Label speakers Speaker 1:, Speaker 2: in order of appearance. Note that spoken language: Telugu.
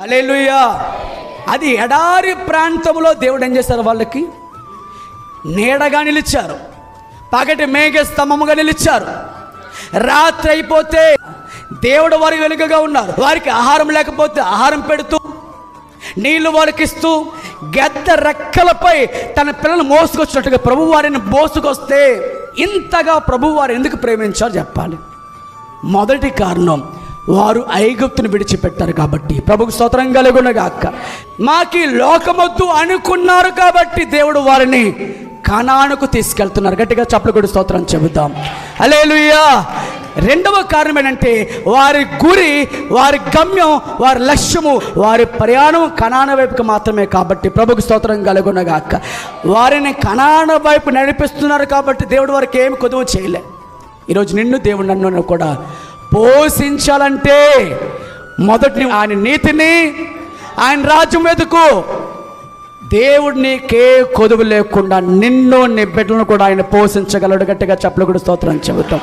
Speaker 1: అలేలుయ్యా అది ఎడారి ప్రాంతంలో దేవుడు ఏం చేశారు వాళ్ళకి? నీడగా నిలిచారు. పగటి మేఘ స్తంభముగా నిలిచారు. రాత్రి అయిపోతే దేవుడు వారి వెలుగుగా ఉన్నారు. వారికి ఆహారం లేకపోతే ఆహారం పెడుతూ నీళ్ళు వారికి ఇస్తూ గద్ద రెక్కలపై తన పిల్లలు మోసుకొచ్చినట్టుగా ప్రభు వారిని మోసుకొస్తే ఇంతగా ప్రభు వారు ఎందుకు ప్రేమించారు చెప్పాలి? మొదటి కారణం వారు ఐగుప్తును విడిచిపెట్టారు కాబట్టి. ప్రభుకు స్తోత్రం కలుగునగాక. మాకి లోకమొద్దు అనుకున్నారు కాబట్టి దేవుడు వారిని కణానుకు తీసుకెళ్తున్నారు. గట్టిగా చప్పుడు కూడా స్తోత్రం చెబుతాం అలేలుయ్యా రెండవ కారణం ఏంటంటే వారి గురి వారి గమ్యం వారి లక్ష్యము వారి ప్రయాణం కణాన వైపుకి మాత్రమే కాబట్టి ప్రభుకు స్తోత్రం కలుగునగాక. వారిని కణాన వైపు నడిపిస్తున్నారు కాబట్టి దేవుడు వారికి ఏమి కొదువు చేయలే. ఈరోజు నిన్ను దేవుడు నన్ను కూడా పోషించాలంటే మొదటి ఆయన నీతిని ఆయన రాజ్యం వెతుకు దేవుడిని కే కొదువు లేకుండా నిన్ను నీ బిడ్డలను కూడా ఆయన పోషించగలడు. గట్టిగా చెప్పలు కూడా స్తోత్రం చెబుతాం.